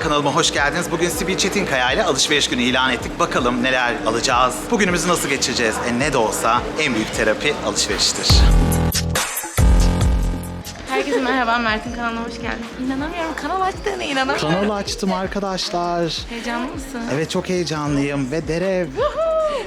Kanalıma hoş geldiniz. Bugün Sibil Çetinkaya ile alışveriş günü ilan ettik. Bakalım neler alacağız. Bugünümüzü nasıl geçireceğiz? E ne de olsa en büyük terapi alışveriştir. Herkese merhaba, Mert'in kanalına hoş geldin. İnanamıyorum, kanal açtığına inanamıyorum. Kanalı açtım arkadaşlar. Heyecanlı mısın? Evet çok heyecanlıyım ve derev.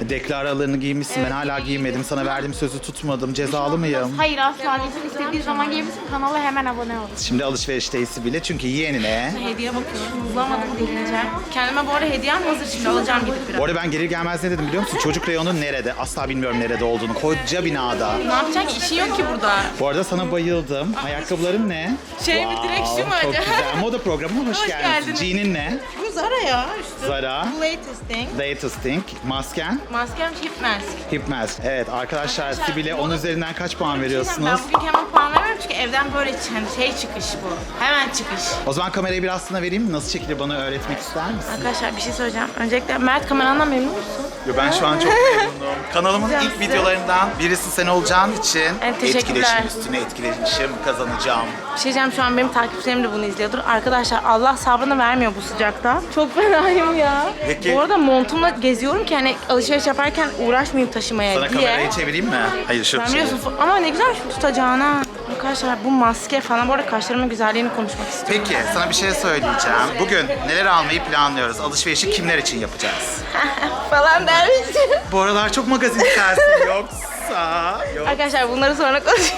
Deklaralarını giymişsin. Ben hala giymedim. Sana verdiğim sözü tutmadım. Cezalı mıyım? Hayır asla değil. İstediği zaman gelebilirsin. Kanala hemen abone ol. Şimdi alışverişteyiz bile çünkü yeğenine. Hediye bakıyorum, hızlamadım deneyeceğim. Kendime bu arada hediyem hazır, şimdi alacağım gidip biraz. Bu arada ben gelir gelmez ne dedim biliyor musun? Çocuk reyonu nerede? Asla bilmiyorum nerede olduğunu. Koca binada. Ne yapacak? İşi yok ki burada. Bu arada sana bayıldım. Ayakkabıların ne? Şey mi, direkt şu mu Çok acaba? güzel. Moda programına hoş, Hoş geldin. geldiniz. Jean'in ne? Bu Zara ya üstü. Zara. Latest thing. Latest thing. Masken? Maskem hip mask. Hip mask. Evet arkadaşlar Sibel'e 10 üzerinden kaç puan Ben veriyorsunuz? bugün hemen puan vermiyorum çünkü evden böyle hani şey çıkış bu. Hemen çıkış. O zaman kamerayı biraz sana vereyim? Nasıl çekilir bana öğretmek ister misin? Arkadaşlar bir şey söyleyeceğim. Öncelikle Mert kamerandan memnun musun? Yo, ben şu an çok memnunum. Kanalımın Güzel ilk size. videolarından birisi sen olacağın için Evet, teşekkürler. etkileşim üstüne etkileşim kazanacağım. Bir şey diyeceğim şu an benim takipçilerim de bunu izliyordur. Arkadaşlar Allah sabrını vermiyor bu sıcakta. Çok fenayım ya. Peki. Bu arada montumla geziyorum ki hani alışveriş yaparken uğraşmayayım taşımaya Sana diye. kamerayı çevireyim mi? Hayır şu Ben şey. biliyorsun ama ne güzelmiş bu tutacağına. Arkadaşlar bu maske falan bu arada kaşlarımın güzelliğini konuşmak istiyorum. Peki sana bir şey söyleyeceğim. Bugün neler almayı planlıyoruz? Alışverişi kimler için yapacağız? falan dermiş. Bu aralar çok magazin sersin yoksa... Yok. Arkadaşlar bunları sonra konuşuruz.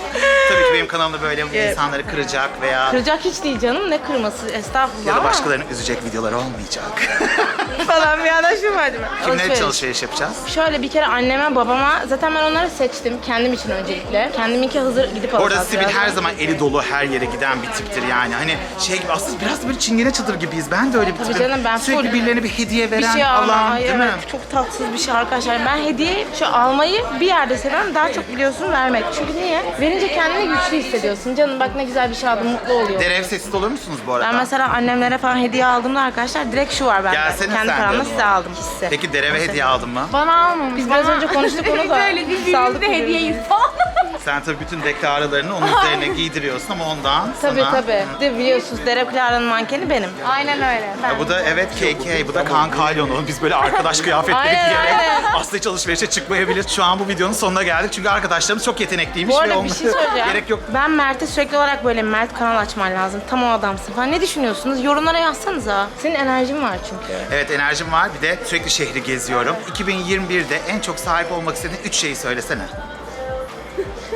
Tabii ki benim kanalımda böyle insanları kıracak veya Kıracak hiç değil canım ne kırması estağfurullah ya da ama başkalarını üzecek videolar olmayacak. Falan bir şu mu acaba? Alışveriş. alışveriş yapacağız? Şöyle bir kere anneme, babama zaten ben onları seçtim kendim için öncelikle. Kendiminki hazır gidip alacağız. Orada birazdan. her zaman eli dolu her yere giden bir tiptir yani. Hani şey gibi aslında biraz böyle çingene çadır gibiyiz. Ben de öyle bir Tabii tipim. canım, ben Sürekli full- birilerine bir hediye bir veren şey alma. alan Ay, değil evet, mi? Çok tatsız bir şey arkadaşlar. Ben hediye şu almayı bir yerde seviyorum. Daha çok biliyorsun vermek. Çünkü niye? Verince kendini güçlü hissediyorsun. Canım bak ne güzel bir şey aldım mutlu oluyor. Derev sessiz olur musunuz bu arada? Ben mesela annemlere falan hediye aldığımda arkadaşlar direkt şu var bende. Gelsene Paramla size aldım hissi. Peki Derev'e hediye aldın mı? Bana almamış. Biz biraz önce konuştuk onu da. Böyle birbirimize ürünü. hediyeyiz falan. Sen tabii bütün deklaralarını onun üzerine giydiriyorsun ama ondan Tabii sana... tabii. De biliyorsunuz Derek Clara'nın mankeni benim. Aynen öyle. Ya bu da evet KK, bu da Kaan Kalyon'u. Biz böyle arkadaş kıyafetleri Aynen, giyerek aynen. aslında hiç alışverişe çıkmayabilir. Şu an bu videonun sonuna geldik çünkü arkadaşlarımız çok yetenekliymiş Bu ve arada bir onlara şey söyleyeceğim. gerek yok. Ben Mert'e sürekli olarak böyle Mert kanal açman lazım. Tam o adamsın falan. Ne düşünüyorsunuz? Yorumlara yazsanıza. Senin enerjin var çünkü. Evet enerjim var. Bir de sürekli şehri geziyorum. 2021'de en çok sahip olmak istediğin 3 şeyi söylesene.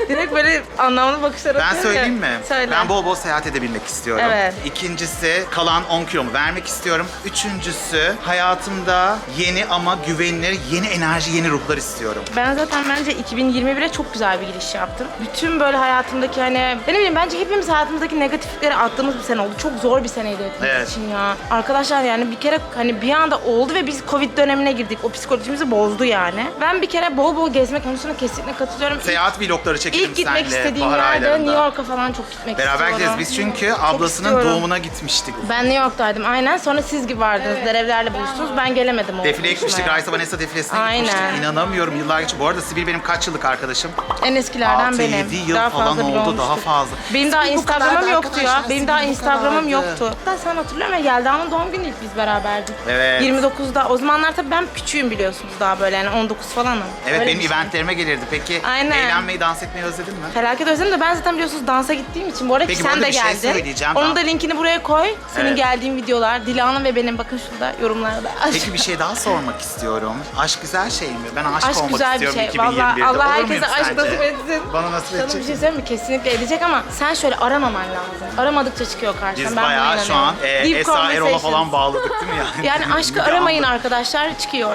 Direkt böyle anlamlı bakışlar Ben atıyorum söyleyeyim ya. mi? Söyle. Ben bol bol seyahat edebilmek istiyorum. Evet. İkincisi kalan 10 kilomu vermek istiyorum. Üçüncüsü hayatımda yeni ama güvenilir yeni enerji, yeni ruhlar istiyorum. Ben zaten bence 2021'e çok güzel bir giriş yaptım. Bütün böyle hayatımdaki hani ne bileyim bence hepimiz hayatımızdaki negatiflikleri attığımız bir sene oldu. Çok zor bir seneydi hepimiz Evet. için ya. Arkadaşlar yani bir kere hani bir anda oldu ve biz Covid dönemine girdik. O psikolojimizi bozdu yani. Ben bir kere bol bol gezme konusuna kesinlikle katılıyorum. İlk- Seyahat vlogları İlk gitmek istediğim bahar yerde aylarında. New York'a falan çok gitmek Beraber istiyorum. gideriz. Biz çünkü ablasının istiyorum. doğumuna gitmiştik. Ben New York'taydım aynen. Sonra siz gibi vardınız. Derevlerle buluştunuz. Ben gelemedim o Defileye gitmiştik. buluşmaya. Raisa Vanessa defilesine Aynen. gitmiştik. İnanamıyorum yıllar geçti. Bu arada Sibil benim kaç yıllık arkadaşım? En eskilerden 6-7 benim. yıl daha falan bile oldu, daha olmuştur. fazla. Benim daha kadardı Instagram'ım yoktu ya. arkadaşlar, Benim daha bu Instagram'ım kadardı. yoktu. Hatta sen hatırlıyor musun? Yelda'nın doğum günü ilk biz beraberdik. Evet. 29'da. O zamanlar tabii ben küçüğüm biliyorsunuz daha böyle yani 19 falanım. Evet Öyle benim bir şey. eventlerime gelirdi. Peki Aynen. eğlenmeyi, dans etmeyi özledin mi? Felaket özledim de ben zaten biliyorsunuz dansa gittiğim için. Bu arada Peki, ki bu sen arada de bir şey geldin. söyleyeceğim. Onun da linkini buraya koy. Senin Evet. geldiğin videolar. Dilan'ın ve benim bakın şurada yorumlarda. Peki bir şey daha sormak istiyorum. Aşk güzel şey mi? Ben aşık Aşk olmak güzel bir istiyorum şey. 2021'de. Vallahi Allah Olur herkese muyum aşk sence? nasip etsin. Bana nasip Sana bir edecek. şey söyleyeyim mi? Kesinlikle edecek ama sen şöyle aramaman lazım. Aramadıkça çıkıyor karşına. Biz ben buna bayağı şu an inanıyorum. e, Deep Esra Erol'a conversations. falan bağladık değil mi yani? Yani aşkı Bir aramayın arkadaşlar çıkıyor.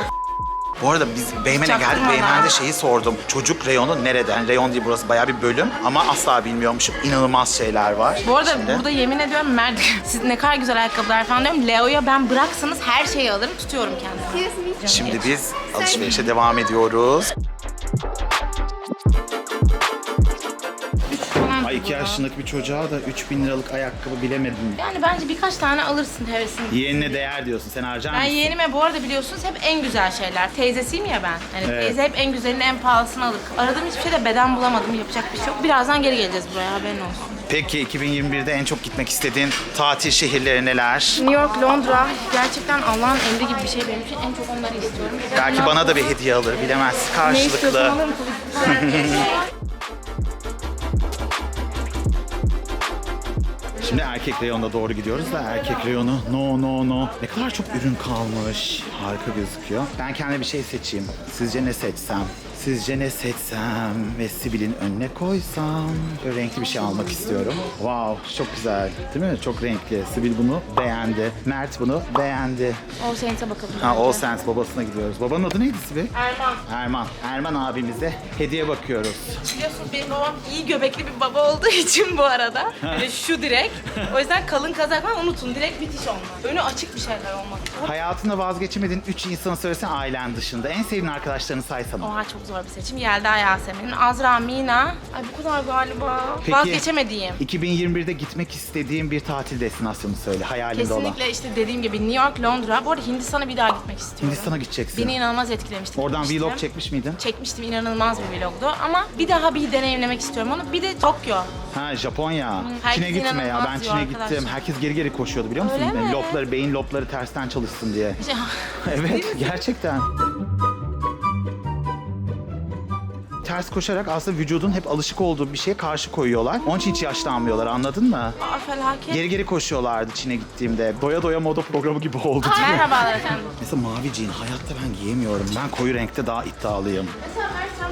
Bu arada biz Beymen'e geldik. Çaktırmadan. Beymen'de şeyi sordum. Çocuk reyonu nereden? Reyon değil burası bayağı bir bölüm ama asla bilmiyormuşum. İnanılmaz şeyler var. Bu arada Şimdi. burada yemin ediyorum Mert siz ne kadar güzel ayakkabılar falan diyorum. Leo'ya ben bıraksanız her şeyi alırım tutuyorum kendimi. Şimdi biz alışverişe devam ediyoruz. Falan Ay iki bunu. yaşındaki bir çocuğa da 3000 liralık ayakkabı bilemedim. Yani bence birkaç tane alırsın hevesini. Yeğenine değer diyorsun. Sen harcar Ben mısın? yeğenime bu arada biliyorsunuz hep en güzel şeyler. Teyzesiyim ya ben. Hani Evet. teyze hep en güzelini en pahalısını alır. Aradığım hiçbir şeyde beden bulamadım. Yapacak bir şey yok. Birazdan geri geleceğiz buraya haberin olsun. Peki 2021'de en çok gitmek istediğin tatil şehirleri neler? New York, Londra gerçekten Allah'ın emri gibi bir şey benim için. En çok onları istiyorum. Belki bana da bir hediye alır bilemez. Karşılıklı. Şimdi erkek reyonuna doğru gidiyoruz da erkek reyonu no no no. Ne kadar çok ürün kalmış. Harika gözüküyor. Ben kendime bir şey seçeyim. Sizce ne seçsem? Sizce ne seçsem ve Sibel'in önüne koysam? Böyle renkli bir şey almak istiyorum. Wow çok güzel değil mi? Çok renkli. Sibil bunu beğendi. Mert bunu beğendi. All Saints'e bakalım. Ha. All Saints babasına gidiyoruz. Babanın adı neydi Sibel? Erman. Erman. Erman abimize hediye bakıyoruz. Biliyorsunuz benim babam iyi göbekli bir baba olduğu için bu arada. Böyle şu direkt. O yüzden kalın kazak var unutun. Direkt bitiş olmaz. Önü açık bir şeyler olmalı. Hayatında vazgeçemediğin 3 insanı söylesen ailen dışında. En sevdiğin arkadaşlarını saysana. Oha çok zor bir seçim. Yelda Yasemin, Azra Mina. Ay bu kadar galiba. Peki, Vazgeçemediğim. 2021'de gitmek istediğin bir tatil destinasyonu söyle hayalinde olan. Kesinlikle işte dediğim gibi New York, Londra. Bu arada Hindistan'a bir daha gitmek istiyorum. Hindistan'a gideceksin. Beni inanılmaz etkilemişti. Oradan gitmiştim. vlog çekmiş miydin? Çekmiştim inanılmaz bir vlogdu ama bir daha bir deneyimlemek istiyorum onu. Bir de Tokyo. Ha Japonya. herkes Çin'e gitme ya. Ben Çin'e arkadaşlar. gittim. Herkes geri geri koşuyordu biliyor musun? Öyle mi? Lobları, beyin lobları tersten çalışsın diye. Evet gerçekten. Ters koşarak aslında vücudun hep alışık olduğu bir şeye karşı koyuyorlar. Onun için hiç yaşlanmıyorlar anladın mı? Aa felaket. Geri geri koşuyorlardı Çin'e gittiğimde. Doya doya moda programı gibi oldu Aa, değil mi? Merhabalar efendim. Mesela mavi jean hayatta ben giyemiyorum. Ben koyu renkte daha iddialıyım. Mesela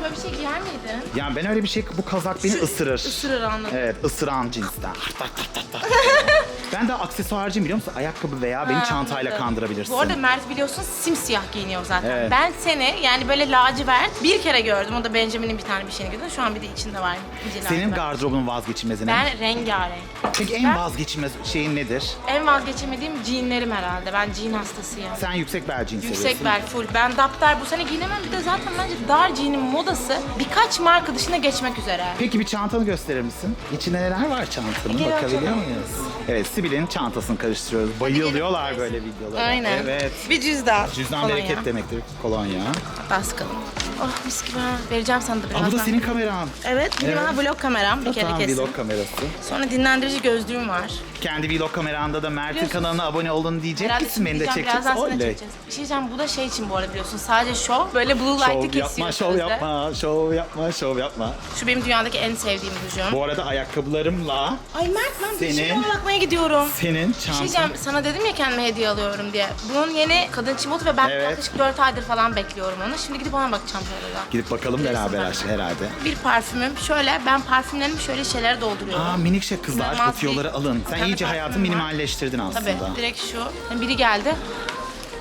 böyle bir şey giyer miydin? Yani ben öyle bir şey bu kazak beni ısırır. Isırır anladım. Evet ısıran cinsten. ben de aksesuarcıyım biliyor musun? Ayakkabı veya beni Ha, çantayla anladım. kandırabilirsin. Bu arada Mert biliyorsun simsiyah giyiniyor zaten. Evet. Ben seni yani böyle lacivert bir kere gördüm. O da Benjamin'in bir tane bir şeyini gördüm. Şu an bir de içinde var. ince Senin lacivert. gardırobun vazgeçilmezi ne? Ben rengarenk. Peki en Ben- vazgeçilmez şeyin nedir? En vazgeçemediğim jeanlerim herhalde. Ben jean hastasıyım. Sen yüksek bel jean Yüksek seviyorsun. bel full. Ben daptar bu sene giyinemem. Bir de zaten bence dar jean'in modası birkaç marka dışına geçmek üzere. Peki bir çantanı gösterir misin? İçinde neler var çantanın? Gel Bakabiliyor açalım. muyuz? Evet, Sibel'in çantasını karıştırıyoruz. Bayılıyorlar böyle videolara. Aynen. Evet. Bir cüzdan. Cüzdan Kolonya. bereket demektir. Kolonya. Hatta sıkalım. Oh mis gibi. Vereceğim sana da Aa, birazdan. bu da senin kameran. Evet, bir Evet. vlog kameram bir kere Tamam, kesin. vlog kamerası. Sonra dinlendirici gözlüğüm var. Kendi vlog kameranda da Mert'in Biliyorsunuz. kanalına abone olun diyecek Herhalde misin? Beni de çekeceksin. Birazdan sana Oley. çekeceğiz. Bir şey diyeceğim, bu da şey için bu arada biliyorsun. Sadece şov. Böyle blue light'ı Şov kesiyor. yapma, şov yapma, şov yapma, şov yapma. Şu benim dünyadaki en sevdiğim rujum. Bu arada ayakkabılarımla Ay Mert ben bir şey Senin- bakmaya gidiyorum. senin Bir şey çantan... diyeceğim, sana dedim ya kendime hediye alıyorum diye. Bunun yeni kadın çimotu ve ben Evet. yaklaşık 4 aydır falan bekliyorum onu. Şimdi gidip ona bakacağım da. Gidip bakalım beraber aşağı herhalde. Bir parfümüm şöyle, ben parfümlerimi şöyle şeylere dolduruyorum. Aa minik şey kızlar bu alın. Sen Tabii iyice parfüm hayatını var. minimalleştirdin aslında. Tabii, direkt şu. Yani biri geldi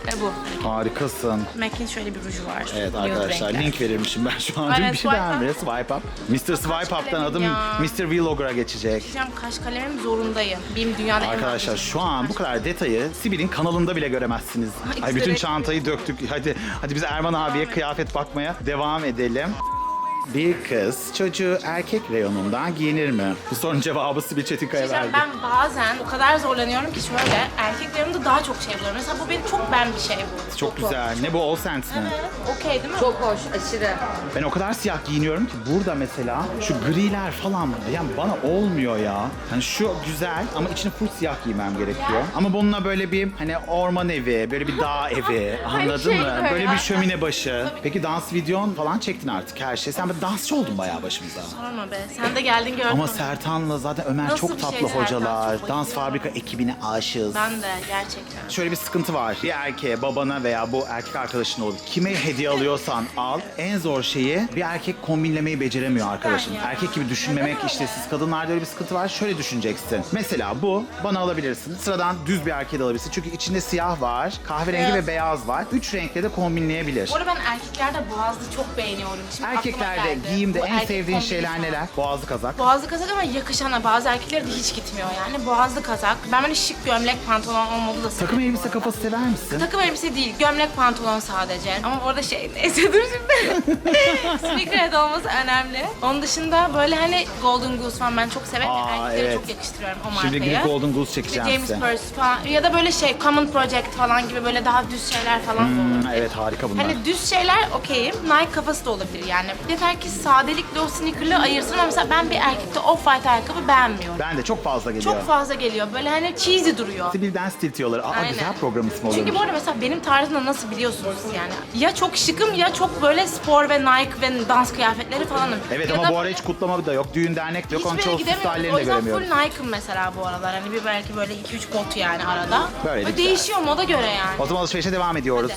ve bu. Harikasın. MAC'in şöyle bir ruju var. Evet arkadaşlar renkler. link verirmişim ben şu an. Aynen, bir şey beğendim. Swipe up. Mr. Swipe Up'tan adım ya. Mr. Vlogger'a geçecek. Diyeceğim kaş kalemim zorundayım. Benim dünyada Arkadaşlar vazgeçilmez şu an bu kadar detayı Sibel'in kanalında bile göremezsiniz. Ay, Ay bütün çantayı döktük. Hadi hadi biz Erman abiye kıyafet bakmaya devam edelim. Bir kız çocuğu erkek reyonundan giyinir mi? Bu sorunun cevabı Sibel Çetinkaya verdi. ben bazen o kadar zorlanıyorum ki şöyle erkeklerimde daha çok şey buluyorum. Mesela bu benim çok ben bir şey bu. Çok güzel. Ne bu All Saints mi? Evet, Okey değil mi? Çok hoş, aşırı. Ben o kadar siyah giyiniyorum ki burada mesela şu griler falan yani bana olmuyor ya. Hani şu güzel ama içine full siyah giymem gerekiyor. Ama bununla böyle bir hani orman evi, böyle bir dağ evi anladın şey mı? böyle. Böyle bir şömine başı. Peki dans videon falan çektin artık her şey. Sen dansçı oldun bayağı başımıza. Sorma be. Sen de geldin gördün. Ama. Sertan'la zaten Ömer Nasıl çok bir şey tatlı Sertan? hocalar. Çok Dans fabrika ekibine aşığız. Ben de gerçekten. Şöyle bir sıkıntı var. Bir erkeğe, babana veya bu erkek arkadaşına olur. Kime hediye alıyorsan al. En zor şeyi bir erkek kombinlemeyi beceremiyor arkadaşım. ya. Erkek gibi düşünmemek Neden işte öyle? siz kadınlarda öyle bir sıkıntı var. Şöyle düşüneceksin. Mesela bu bana alabilirsin. Sıradan düz bir erkeğe de alabilirsin. Çünkü içinde siyah var, kahverengi Beyaz. ve beyaz var. Üç renkle de kombinleyebilir. Bu arada ben erkeklerde boğazlı çok beğeniyorum. Şimdi aklıma Erkeklerde Giyimde, geldi. giyimde Bu en erkek sevdiğin şeyler neler? Boğazlı kazak. Boğazlı kazak ama yakışana bazı erkeklere de hiç gitmiyor yani. Boğazlı kazak. Ben böyle şık gömlek pantolon olmalı da Takım elbise kafası sever misin? Takım elbise değil, gömlek pantolon sadece. Ama orada şey, neyse dur şimdi. Sneakerhead olması önemli. Onun dışında böyle hani Golden Goose falan ben çok severim. Aa, Erkeklere evet. çok yakıştırıyorum o markayı. Şimdi gidip Golden Goose çekeceğim James size. Purse falan ya da böyle şey Common Project falan gibi böyle daha düz şeyler falan da Hmm, olabilir. evet harika bunlar. Hani düz şeyler okeyim. Nike kafası da olabilir yani. Yeter ki sadelikle o sneaker'lığı ayırsın ama mesela ben bir erkekte off-white ayakkabı beğenmiyorum. Ben de çok fazla geliyor. Çok fazla geliyor. Böyle hani cheesy duruyor. Sibilden stil tiyoları. Aa Aynen. güzel program ismi olur. Çünkü bu arada mesela benim tarzımda nasıl biliyorsunuz yani. Ya çok şıkım ya çok böyle spor ve Nike ve dans kıyafetleri falanım. Evet ya ama da bu ara hiç kutlama da yok. Düğün dernek de yok. Onun hiçbir yere çoğu gidemiyorum. O hallerini de yüzden full. Nike'ım mesela bu aralar. Hani bir belki böyle 2-3 bot yani arada. Böyle de Böyle güzel. değişiyor moda göre yani. O zaman alışverişe devam ediyoruz.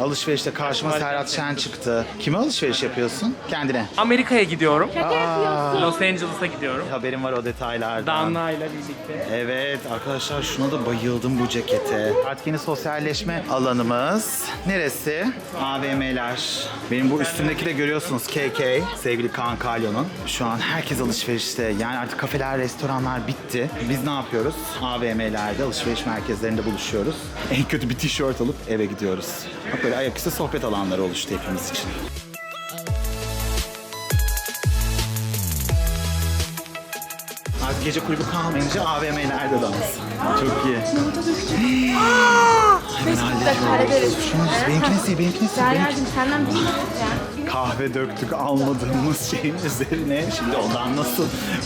Alışverişte karşıma Serhat Şen çıktı. Kime alışveriş yapıyorsun? Kendine. Amerika'ya gidiyorum. Şaka yapıyorsun. Los Angeles'a gidiyorum. Haberim var o detaylardan. Danla ile birlikte. Evet arkadaşlar şuna da bayıldım bu cekete. Artık yeni sosyalleşme alanımız. Neresi? AVM'ler. Benim bu üstümdeki de görüyorsunuz KK. Sevgili Kaan Kalyon'un. Şu an herkes alışverişte. Yani artık kafeler, restoranlar bitti. Biz ne yapıyoruz? AVM'lerde, alışveriş merkezlerinde buluşuyoruz. En kötü bir tişört alıp eve gidiyoruz. Bak böyle ayaküstü sohbet alanları oluştu hepimiz için. Artık gece kulübü kalmayınca AVM'lerde dans. Çok iyi. Hemen hallediyoruz. Şunu, benimkini sil, benimkini sil. benimkini- Derya'cığım senden bir şey yani. Kahve döktük almadığımız şeyin üzerine. Şimdi ondan nasıl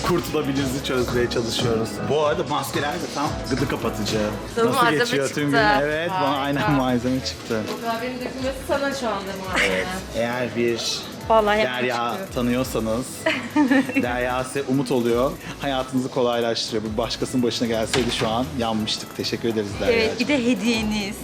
kurtulabiliriz çözmeye çalışıyoruz. Bu arada maskeler de tam gıdı kapatıcı. Sana nasıl malzeme geçiyor tüm gün? çıktı. Evet bana Harika. aynen malzeme çıktı. Kahvenin dökülmesi sana şu anda muhabbet. Eğer bir Vallahi hep Derya tanıyorsanız Derya size umut oluyor. Hayatınızı kolaylaştırıyor. Bu başkasının başına gelseydi şu an yanmıştık. Teşekkür ederiz Derya. Evet bir de hediyeniz.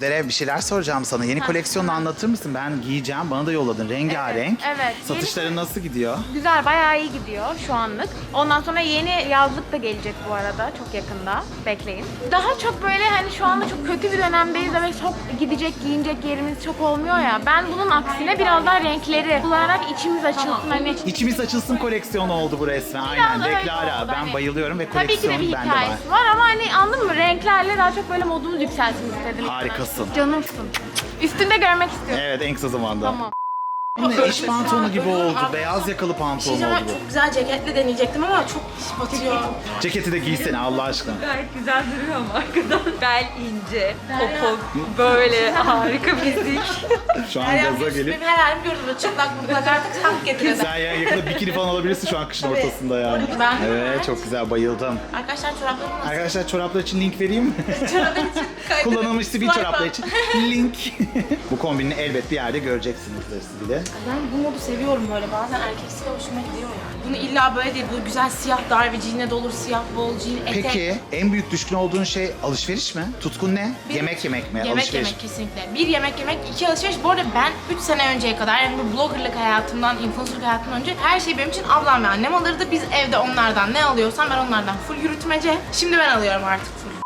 Dere bir şeyler soracağım sana. Yeni koleksiyonunu anlatır mısın? Ben giyeceğim. Bana da yolladın. Rengarenk. Evet, evet. Satışların nasıl gidiyor? Güzel, bayağı iyi gidiyor şu anlık. Ondan sonra yeni yazlık da gelecek bu arada çok yakında. Bekleyin. Daha çok böyle hani şu anda çok kötü bir dönemdeyiz ve çok gidecek, giyinecek yerimiz çok olmuyor ya. Ben bunun aksine biraz daha renkleri kullanarak içimiz açılsın hani. İçimiz açılsın koleksiyonu oldu bu resmen. Aynen. öyle Deklara. oldu, Ben hani. bayılıyorum ve Tabii ki de bir bende var. hikayesi var ama hani anladın mı? Renklerle daha çok böyle modumuz yükselsin istedim. Harikasın. Canımsın. Üstünde görmek istiyorum. Evet en kısa zamanda. Tamam. Ne iş pantolonu gibi oldu. Beyaz yakalı pantolon oldu ben bu. çok güzel ceketle deneyecektim ama çok iş batıyor. Ceketi de giysene Allah aşkına. Gayet güzel duruyor ama arkadan. Bel ince, popo böyle harika fizik. Şu an Derya gaza gelip Benim her halim. Böyle çıplak mutlak artık hak getiriyor. sen ya yakında bikini falan alabilirsin şu an kışın ortasında yani. Ben- Evet çok güzel bayıldım. Arkadaşlar çoraplarım nasıl? Arkadaşlar çoraplar için link vereyim mi? Çoraplar için kaydedin. Kullanılmış sivil Swipe çoraplar up. için link. Bu kombini elbet bir yerde göreceksinizdir siz de. Ben bu modu seviyorum böyle. Bazen erkeksi de hoşuma gidiyor yani. Bunu illa böyle değil. Bu güzel siyah dar ve jean'e olur. Siyah bol jean, etek. Peki en büyük düşkün olduğun şey alışveriş mi? Tutkun ne? yemek yemek mi? Yemek alışveriş. yemek kesinlikle. Bir yemek yemek, iki alışveriş. Bu arada ben 3 sene önceye kadar yani bu bloggerlık hayatımdan, influencerlık hayatımdan önce her şey benim için ablam ve annem alırdı. Biz evde onlardan ne alıyorsam ben onlardan full yürütmece. Şimdi ben alıyorum artık full.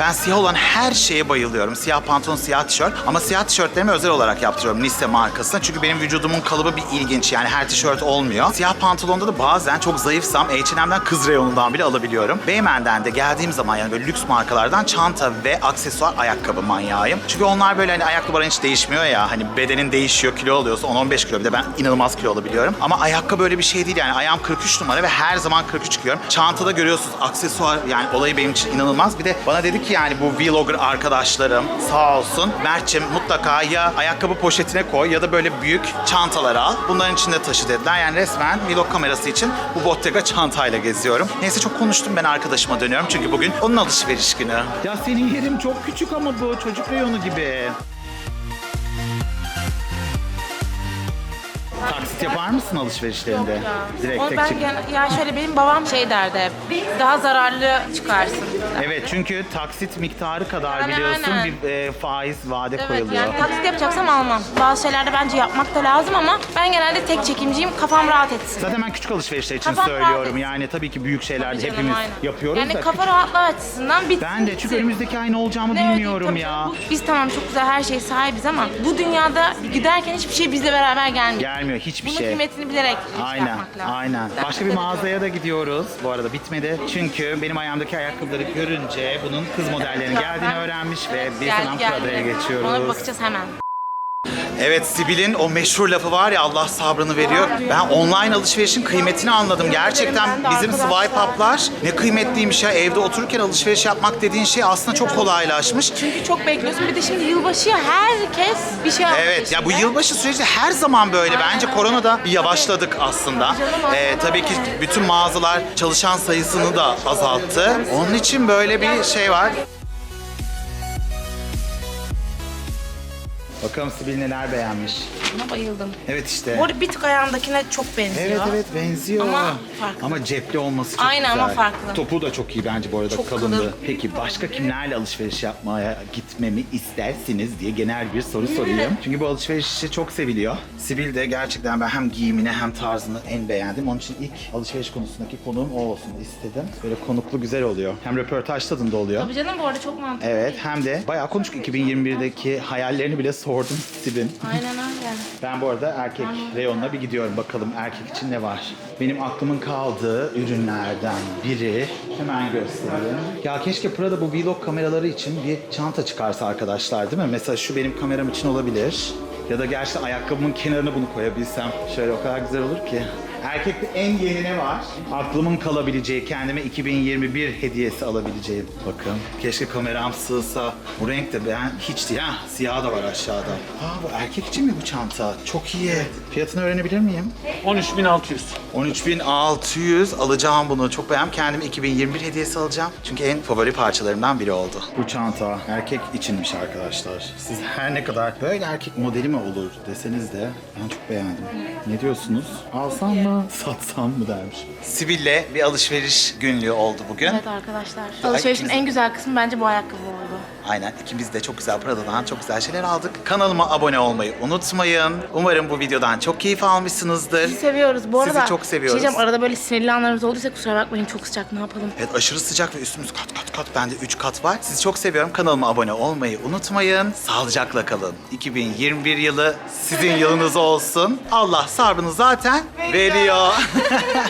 Ben siyah olan her şeye bayılıyorum. Siyah pantolon, siyah tişört. Ama siyah tişörtlerimi özel olarak yaptırıyorum Nisse markasına. Çünkü benim vücudumun kalıbı bir ilginç. Yani her tişört olmuyor. Siyah pantolonda da bazen çok zayıfsam H&M'den kız reyonundan bile alabiliyorum. Beymen'den de geldiğim zaman yani böyle lüks markalardan çanta ve aksesuar ayakkabı manyağıyım. Çünkü onlar böyle hani ayakkabıların hiç değişmiyor ya. Hani bedenin değişiyor, kilo oluyorsa 10-15 kilo. Bir de ben inanılmaz kilo olabiliyorum. Ama ayakkabı böyle bir şey değil yani. Ayağım 43 numara ve her zaman 43 giyiyorum. Çantada görüyorsunuz aksesuar yani olayı benim için inanılmaz. Bir de bana dedi ki yani bu vlogger arkadaşlarım sağ olsun. Mert'cim mutlaka ya ayakkabı poşetine koy ya da böyle büyük çantalar al. Bunların içinde taşı dediler. Yani resmen vlog kamerası için bu Bottega çantayla geziyorum. Neyse çok konuştum ben arkadaşıma dönüyorum. Çünkü bugün onun alışveriş günü. Ya senin yerin çok küçük ama bu çocuk reyonu gibi. Taksit yapar mısın alışverişlerinde? Direkt Onu tek ben çık. gene- ya şöyle benim babam şey derdi hep, daha zararlı çıkarsın Evet çünkü taksit miktarı kadar Aynen, biliyorsun aynen. bir e, faiz vade Evet koyuluyor. yani taksit yapacaksam almam. Bazı şeylerde bence yapmak da lazım ama ben genelde tek çekimciyim. Kafam rahat etsin. Zaten ben küçük alışverişler için Kafam söylüyorum. Yani tabii ki büyük şeylerde Tabii canım, hepimiz aynen. yapıyoruz Yani da. kafa rahatlığı açısından bitsin. Ben de çünkü gitsin. önümüzdeki ay ne olacağımı Ne ödeyeyim, bilmiyorum tabii ya. canım. Bu- Biz tamam çok güzel her şeye sahibiz ama bu dünyada giderken hiçbir şey bizle beraber gelmiyor. Gelmiyor hiçbir Bunun şey. kıymetini bilerek Aynen, yapmak lazım. aynen. Ben Başka bir mağazaya da gidiyoruz. Bu arada bitmedi. Çünkü benim ayağımdaki ayakkabıları görünce bunun kız modellerinin geldiğini öğrenmiş ve biz Geldi, geldi. Prada'ya geçiyoruz. Ona bir bakacağız hemen. Evet Sibel'in o meşhur lafı var ya Allah sabrını veriyor. Ben online alışverişin kıymetini anladım. Gerçekten bizim swipe up'lar ne kıymetliymiş ya. Evde otururken alışveriş yapmak dediğin şey aslında çok kolaylaşmış. Çünkü çok bekliyorsun. Bir de şimdi yılbaşı ya herkes bir şey almış Evet ya bu peşinde. yılbaşı süreci her zaman böyle. Bence koronada bir yavaşladık aslında. Ee, tabii ki bütün mağazalar çalışan sayısını da azalttı. Onun için böyle bir şey var. Bakalım Sibel neler beğenmiş. Buna bayıldım. Evet işte. Bu arada bir tık ayağımdakine çok benziyor. Evet evet benziyor. Ama farklı. Ama cepli olması çok Aynen güzel. ama farklı. Topu da çok iyi bence bu arada Çok kalındı. kalın. Peki başka kimlerle alışveriş yapmaya gitmemi istersiniz diye genel bir soru sorayım. Çünkü bu alışveriş işi çok seviliyor. Sibil de gerçekten ben hem giyimini hem tarzını en beğendim. Onun için ilk alışveriş konusundaki konuğum o olsun istedim. Böyle konuklu güzel oluyor. Hem röportaj tadında oluyor. Tabii canım bu arada çok mantıklı. Evet hem de bayağı konuştuk 2021'deki hayallerini bile sordum Sibin. Aynen öyle. Ben bu arada erkek reyonuna bir gidiyorum bakalım erkek için ne var. Benim aklımın kaldığı ürünlerden biri hemen göstereyim. Ya keşke Prada bu vlog kameraları için bir çanta çıkarsa arkadaşlar değil mi? Mesela şu benim kameram için olabilir. Ya da gerçekten ayakkabımın kenarına bunu koyabilsem şöyle o kadar güzel olur ki. Erkekte en yeni ne var? Aklımın kalabileceği, kendime 2021 hediyesi alabileceğim. Bakın keşke kameram sığsa. Bu renk de ben hiç değil. Ha, siyah da var aşağıda. Aa bu erkek için mi bu çanta? Çok iyi. Fiyatını öğrenebilir miyim? 13.600. 13.600 alacağım bunu. Çok beğendim. Kendime 2021 hediyesi alacağım. Çünkü en favori parçalarımdan biri oldu. Bu çanta erkek içinmiş arkadaşlar. Siz her ne kadar böyle erkek modeli mi olur deseniz de ben çok beğendim. Ne diyorsunuz? Alsam mı? Satsam mı dermiş. Sibille bir alışveriş günlüğü oldu bugün. Evet arkadaşlar. Alışverişin en güzel kısmı bence bu ayakkabı oldu. Aynen ikimiz de çok güzel Prada'dan çok güzel şeyler aldık. Kanalıma abone olmayı unutmayın. Umarım bu videodan çok keyif almışsınızdır. Sizi seviyoruz. Bu Sizi arada çok seviyoruz. şey diyeceğim, arada böyle sinirli anlarımız olduysa kusura bakmayın çok sıcak ne yapalım. Evet aşırı sıcak ve üstümüz kat kat kat. Bende 3 kat var. Sizi çok seviyorum. Kanalıma abone olmayı unutmayın. Sağlıcakla kalın. 2021 yılı sizin yılınız olsun. Allah sabrını zaten veriyor.